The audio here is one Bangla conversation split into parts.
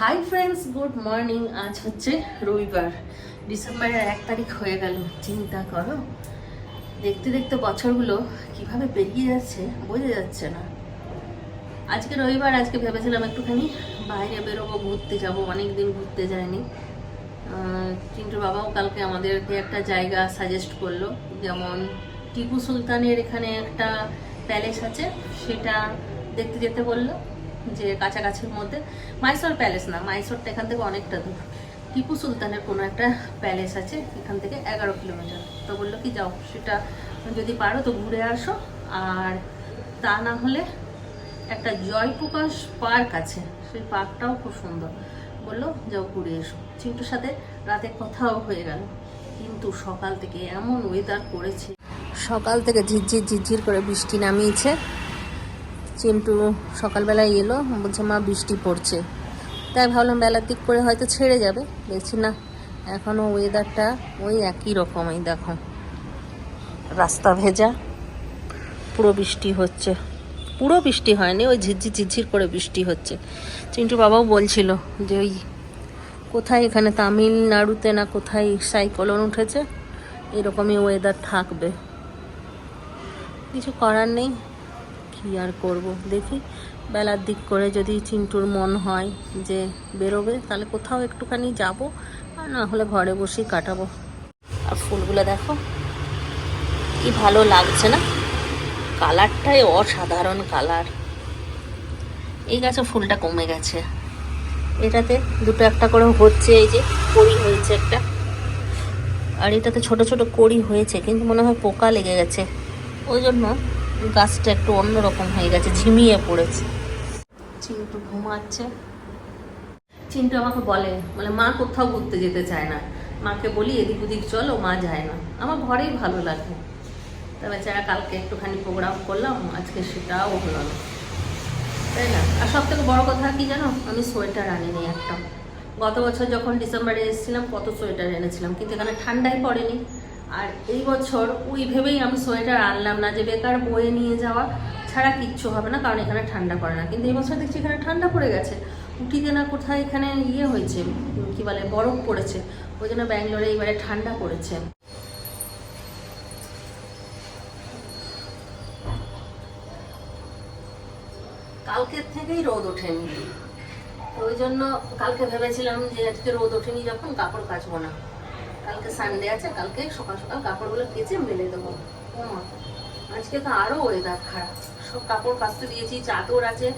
হাই ফ্রেন্ডস গুড মর্নিং আজ হচ্ছে রবিবার। ডিসেম্বরের এক তারিখ হয়ে গেল, চিন্তা করো। দেখতে দেখতে বছরগুলো কীভাবে পেরিয়ে যাচ্ছে, বোঝা যাচ্ছে না। আজকে রবিবার, আজকে ভেবেছিলাম একটুখানি বাইরে বেরোবো, ঘুরতে যাব অনেক দিন ঘুরতে যায়নি চিন্টুর বাবাও কালকে আমাদেরকে একটা জায়গা সাজেস্ট করল, যেমন টিপু সুলতানের এখানে একটা প্যালেস আছে, সেটা দেখতে যেতে বলল। যে কাছাকাছির মধ্যে। মাইসোর প্যালেস না মাইসোরটা এখান থেকে অনেকটা দূর। টিপু সুলতানের কোনো একটা প্যালেস আছে, এখান থেকে এগারো কিলোমিটার। তো বলল কি, যাও, সেটা যদি পারো তো ঘুরে আসো। আর তা না হলে একটা জয়প্রকাশ পার্ক আছে, সেই পার্কটাও খুব সুন্দর। বলল, যাও ঘুরে এসো। চিন্টুর সাথে রাতে কথাও হয়ে গেল। কিন্তু সকাল থেকে এমন ওয়েদার করেছে। সকাল থেকে ঝিরঝির ঝিরঝির করে বৃষ্টি নামিয়েছে। চিন্টু সকালবেলায় এলো, বলছে, মা, বৃষ্টি পড়ছে। তাই ভাবলাম বেলার দিক করে হয়তো ছেড়ে যাবে। দেখছি, না এখনও ওয়েদারটা ওই একই রকমই, দেখো। রাস্তা ভেজা, পুরো বৃষ্টি হচ্ছে। পুরো বৃষ্টি হয়নি, ওই ঝিরঝির ঝিরঝির করে বৃষ্টি হচ্ছে। চিন্টু বাবাও বলছিল যে, ওই কোথায় এখানে তামিলনাড়ুতে না কোথায় সাইক্লোন উঠেছে, এরকমই ওয়েদার থাকবে। কিছু করার নেই কি আর করব? দেখি। বেলার দিক করে যদি চিন্টুর মন হয় যে বেরোবে, তাহলে কোথাও একটুখানি যাব আর না হলে ঘরে বসেই কাটাবো। আর ফুলগুলো দেখো, কি ভালো লাগছে না? কালারটাই অসাধারণ কালার। এই গাছে ফুলটা কমে গেছে। এটাতে দুটো একটা করে হচ্ছে, এই যে কড়ি হয়েছে একটা। আর এটাতে ছোট ছোট কড়ি হয়েছে, কিন্তু মনে হয় পোকা লেগে গেছে। ওই জন্য গাছটা একটু অন্যরকম হয়ে গেছে, ঝিমিয়ে পড়েছে। চিন্টু ঘুমাচ্ছে। চিন্টু আমাকে বলে বলে, মা কোথাও ঘুরতে যেতে চায় না। মাকে বলি, এদিক ওদিক চলো, মা যায় না। আমার ঘরেই ভালো লাগে। তা বেচারা কালকে একটুখানি প্রোগ্রাম করলাম, আজকে সেটাও হলো না। তাই না? আর সব থেকে বড়ো কথা কি জানো? আমি সোয়েটার আনিনি একটা। গত বছর যখন ডিসেম্বরে এসেছিলাম, কত সোয়েটার এনেছিলাম, কিন্তু এখানে ঠান্ডাই পড়েনি। আর এই বছর ওই ভেবেই আমি সোয়েটার আনলাম না যে বেকার বয়ে নিয়ে যাওয়া ছাড়া কিচ্ছু হবে না, কারণ এখানে ঠান্ডা পড়ে না। কিন্তু এই বছর দেখছি এখানে ঠান্ডা পড়ে গেছে। উঠিতে না কোথায় এখানে ইয়ে হয়েছে, কি বলে, বরফ পড়েছে। ওই জন্য ব্যাঙ্গালোরে এইবারে ঠান্ডা পড়েছে। কালকের থেকেই রোদ ওঠেনি। ওই জন্য কালকে ভেবেছিলাম যে আজকে রোদ ওঠেনি যখন, কাপড় কাচবো না। কালকে সানডে আছে, কালকে সকাল সকাল কাপড়গুলো কেচে মেলে দেবো। আজকে তো আরও ওয়েদার খারাপ। সব কাপড় কাচতে দিয়েছি, চাদর আছে,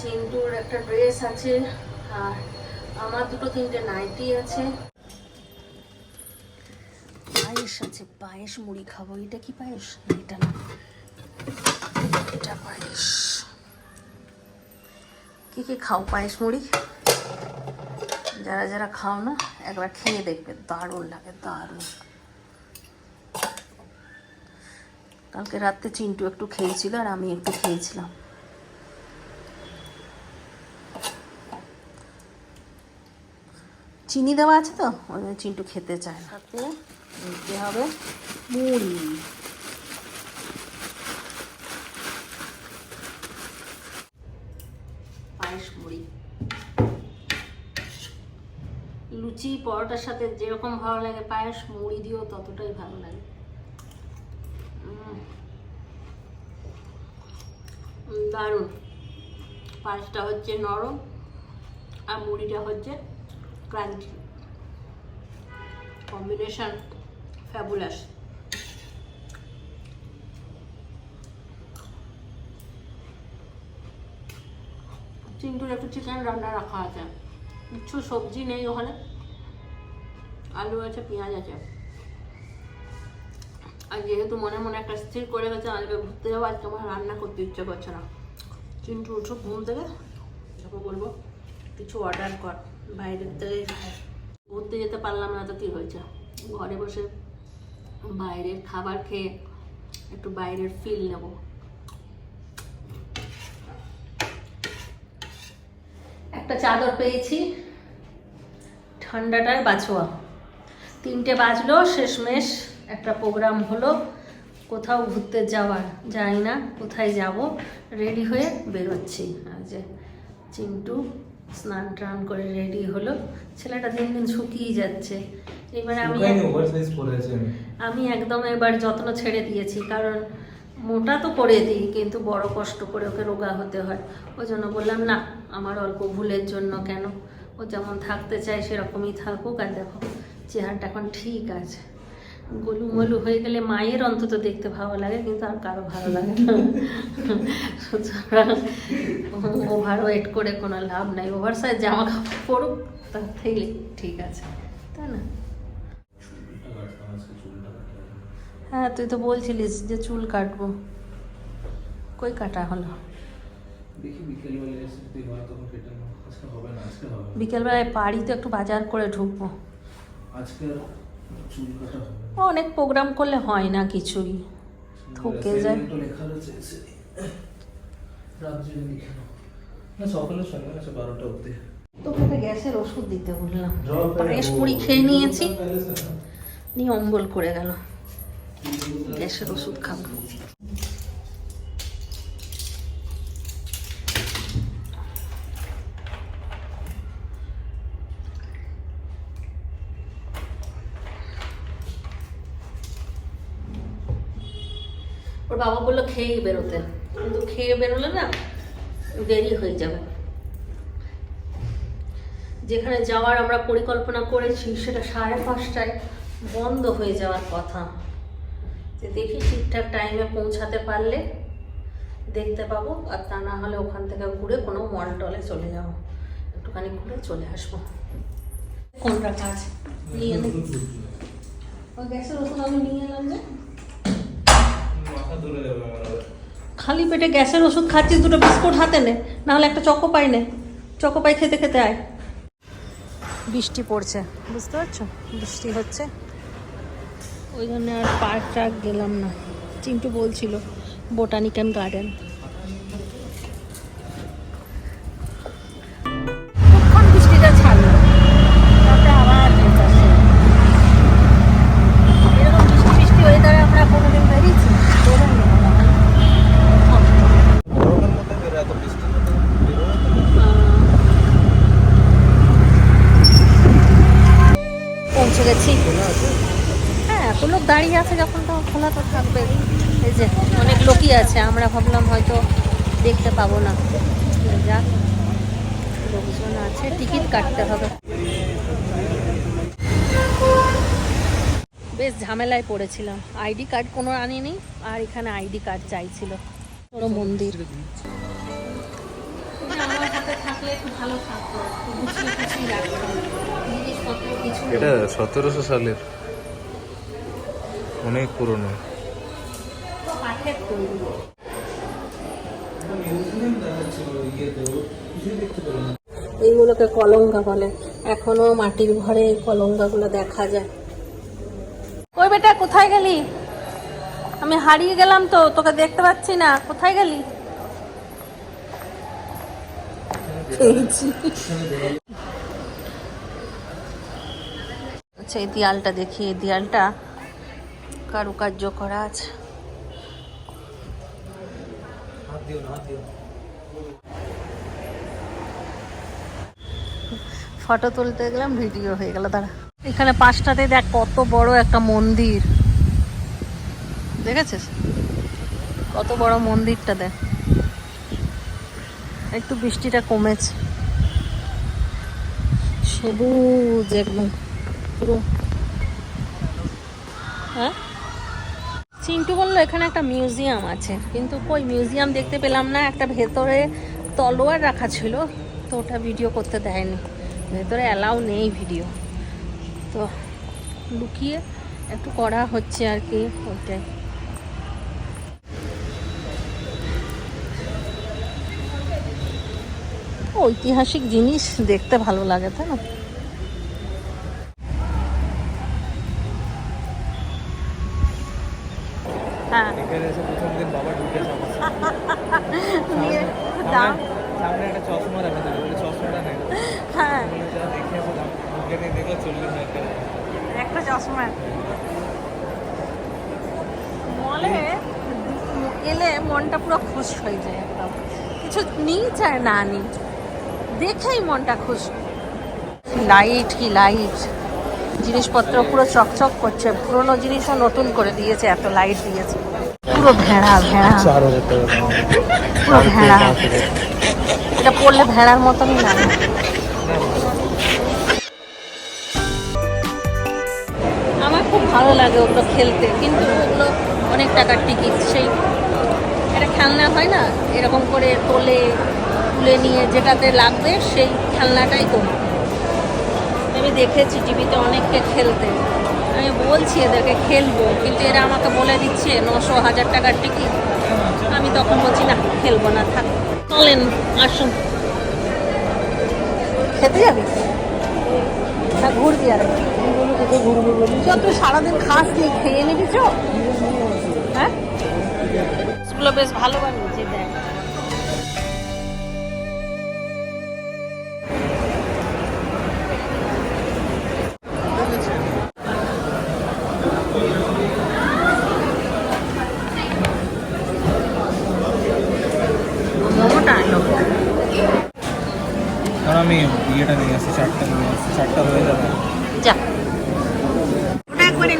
চিন্টুর একটা ড্রেস আছে, আর আমার দুটো তিনটে নাইটি আছে। পায়েস আছে, পায়েস মুড়ি খাব। এটা কি পায়েস? এটা না। এটা পায়েস। কি কি খাও পায়েস মুড়ি? যারা যারা খাও না একবার খেয়ে দেখবে। দারুণ লাগে দারুণ। কালকে রাত্রে চিন্টু একটু খেয়েছিল আর আমি একটু খেয়েছিলাম। চিনি দেওয়া আছে তো? ওই জন্য চিন্টু খেতে চায় না। সাথে দিতে হবে? মুড়ি। পায়েস মুড়ি। লুচি, পরোটার সাথে যেরকম ভালো লাগে, পায়েস, মুড়ি দিয়েও ততটাই ভালো লাগে। দারুণ। পায়েসটা হচ্ছে নরম আর মুড়িটা হচ্ছে ক্রাঞ্চি। কম্বিনেশন ফ্যাবুলাস চিন্টুর একটু চিকেন রান্না রাখা আছে। কিছু সবজি নেই ওখানে। আলু আছে, পেঁয়াজ আছে। আর যেহেতু মনে মনে একটা স্থির করে গেছে আজকে ঘুরতে যাব, আজকে আমার রান্না করতে ইচ্ছে করছে না। চিন্টু, উঠো, ঘুম থেকে। যখন বলব, কিছু অর্ডার কর, বাইরের থেকে। ঘুরতে যেতে পারলাম না তো কী হয়েছে? ঘরে বসে বাইরের খাবার খেয়ে একটু বাইরের ফিল নেব। একটা চাদর পেয়েছি, ঠান্ডাটার বাছোয়া। তিনটে বাজলো শেষমেশ একটা প্রোগ্রাম হলো কোথাও ঘুরতে যাওয়ার। জানি না কোথায় যাব। রেডি হয়ে বেরোচ্ছি। আর যে চিন্টু স্নান টান করে রেডি হলো। ছেলেটা দিন দিন শুকিয়ে যাচ্ছে। এবারে আমি। আমি একদম এবার যত্ন ছেড়ে দিয়েছি। কারণ মোটা তো করে দিই কিন্তু বড় কষ্ট করে ওকে রোগা হতে হয়। ওই জন্য বললাম না আমার অল্প ভুলের জন্য কেন? ও যেমন থাকতে চায় সেরকমই থাকুক। আর দেখো চেহারাটা এখন ঠিক আছে। গলু মলু হয়ে গেলে মায়ের অন্তত দেখতে ভালো লাগে কিন্তু আর কারও ভালো লাগে না। সুতরাং ওভার ওয়েট করে কোনো লাভ নাই। ওভার সাইজ জামা কাপড় পরুক তার থেকে ঠিক আছে তাই না। হ্যাঁ তুই তো বলছিলিস যে চুল কাটবো। কই কাটা হলো। বিকেলবেলায় বাড়ি তো একটু বাজার করে ঢুকবো। অনেক প্রোগ্রাম করলে হয় না কিছুই। থকে যায়। তোকে গ্যাসের ওষুধ দিতে বললাম। পায়েস মুড়ি খেয়ে নিয়েছি। নিয়ে অম্বল করে গেল। গ্যাসের ওষুধ খাব। ওর বাবা বলল খেয়েই বেরোতে। কিন্তু খেয়ে বেরোলে না দেরি হয়ে যাবে। যেখানে যাওয়ার আমরা পরিকল্পনা করেছি সেটা সাড়ে পাঁচটায় বন্ধ হয়ে যাওয়ার কথা। যে দেখি ঠিকঠাক টাইমে পৌঁছাতে পারলে দেখতে পাবো আর তা না হলে ওখান থেকে ঘুরে কোনো মল টলে চলে যাব। একটুখানি ঘুরে চলে আসব। কোনটা কাজ? নিয়ে ওই গ্যাসের ওষুধ আমি নিয়ে এলাম যে। খালি পেটে গ্যাসের ওষুধ খাচ্ছিস, দুটো বিস্কুট হাতে নে, নাহলে একটা চকো পাই নে। চকো পাই খেতে খেতে আয়। বৃষ্টি পড়ছে, বুঝতে পারছ? বৃষ্টি হচ্ছে। ওই জন্য আর পার্ক টার্ক গেলাম না। চিন্টু বলছিল বোটানিক্যান গার্ডেন। দেখতে পাবো না। যাক, লোকজন আছে, টিকিট কাটতে হবে। বেশ ঝামেলায় পড়েছিলাম। আইডি কার্ড কোনো আনিনি, আর এখানে আইডি কার্ড চাইছিল। কোনো মন্দির। এটা সতেরোশো সালের। অনেক পুরনো। এইগুলোকে কলঙ্গা বলে। এখনও মাটির ঘরে কলঙ্গাগুলো দেখা যায়। ওই বেটা, কোথায় গেলি? আমি হারিয়ে গেলাম তো, তোকে দেখতে পাচ্ছি না। কোথায় গেলি? আচ্ছা এই দেয়ালটা দেখি। এই দেয়ালটা কারুকার্য করা আছে হাত ফটো তুলতে গেলাম, ভিডিও হয়ে গেল, দাঁড়া। এখানে পাঁচটাতে দেখ কত বড় একটা মন্দির। দেখেছিস? কত বড় মন্দিরটা দেখ। একটু বৃষ্টিটা কমেছে। সবুজ একদম, পুরো। হ্যাঁ? চিন্টু বলল, এখানে একটা মিউজিয়াম আছে। কিন্তু কই, মিউজিয়াম দেখতে পেলাম না, একটা ভেতরে তলোয়ার রাখা ছিল, তো ওটা ভিডিও করতে দেয়নি। ভেতরে অ্যালাউ নেই ভিডিও। তো লুকিয়ে একটু করা হচ্ছে আর কি, ওইটাই। ঐতিহাসিক জিনিস দেখতে ভালো লাগে, তাই না হ্যাঁ এখানে এসে প্রথম দিন বাবা ঢুকেছে আমার সামনে। নিয়ে দাম সামনে একটা চশমা যাবে বলে চশমাটা নেই। হ্যাঁ। যা দেখে নিয়ে দেখল চল্লিশ হাজার টাকা। একটা চশমা। মলে এলে মনটা পুরো খুশ হয়ে যায় একদম। কিছু নিই চায় না নিই। দেখেই মনটা খুশি। লাইট কি লাইট জিনিসপত্র পুরো চকচক করছে। পুরোনো জিনিসও নতুন করে দিয়েছে এত লাইট দিয়েছে। পুরো ভেড়া ভেড়া। পুরো ভেড়া। এটা পড়লে ভেড়ার মতনই লাগে। আমার খুব ভালো লাগে ওগুলো খেলতে, কিন্তু ওগুলো অনেক টাকার টিকিট সেই একটা খেলনা হয় না, এরকম করে তোলে তুলে নিয়ে যেটাতে লাগবে সেই খেলনাটাই করব। আমি দেখেছি টিভিতে অনেককে খেলতে। আমি বলছি এদেরকে খেলব, কিন্তু এরা আমাকে বলে দিচ্ছে, নশো হাজার টাকার টিকিট আমি তখন বলছি, না, খেলব না, থাক। চলেন আসুন। খেতে যাবি? হ্যাঁ ঘুরবি আর। তুই সারাদিন খাস নি খেয়ে নিবি চ হ্যাঁ? বেশ ভালো বানিয়েছে দেখ।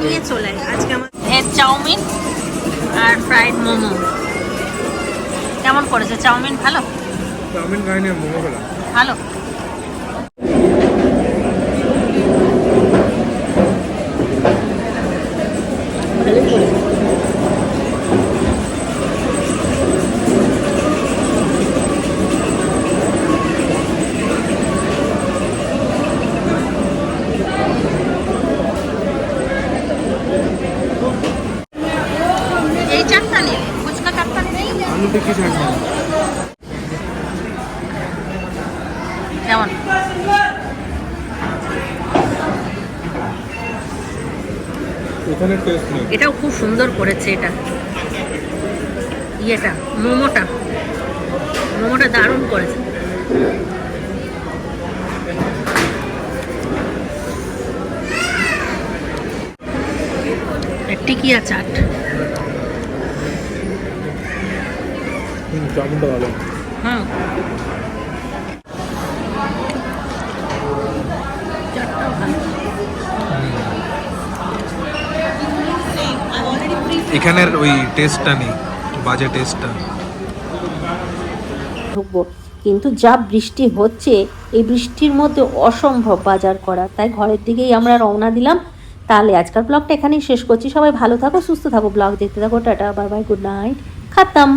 নিয়ে চলে আয়। আজকে আমার ভেজ চাউমিন আর ফ্রাইড মোমো। কেমন করেছে চাউমিন ভালো? চাউমিন খাইনি মোমো ভালো ভালো এই চারটা নিলে ফুচকা চারটা নিলে আলু টিকি চাটনি কেমন এখানে টেস্ট নেই এটাও খুব সুন্দর করেছে এটা। ইয়েটা, মোমোটা। মোমোটা দারুণ করেছে। টিকিয়া চাট। চাউমিনটা হুম চাটটাও ভালো। এখানের ওই টেস্টটা নেই, বাজে টেস্টটা কিন্তু যা বৃষ্টি হচ্ছে, এই বৃষ্টির মধ্যে অসম্ভব বাজার করা। তাই ঘরের দিকেই আমরা রওনা দিলাম। তাহলে আজকাল ব্লগটা এখানেই শেষ করছি। সবাই ভালো থাকো, সুস্থ থাকো। ব্লগ দেখতে থাকো। Tata bye bye good night খাতাম।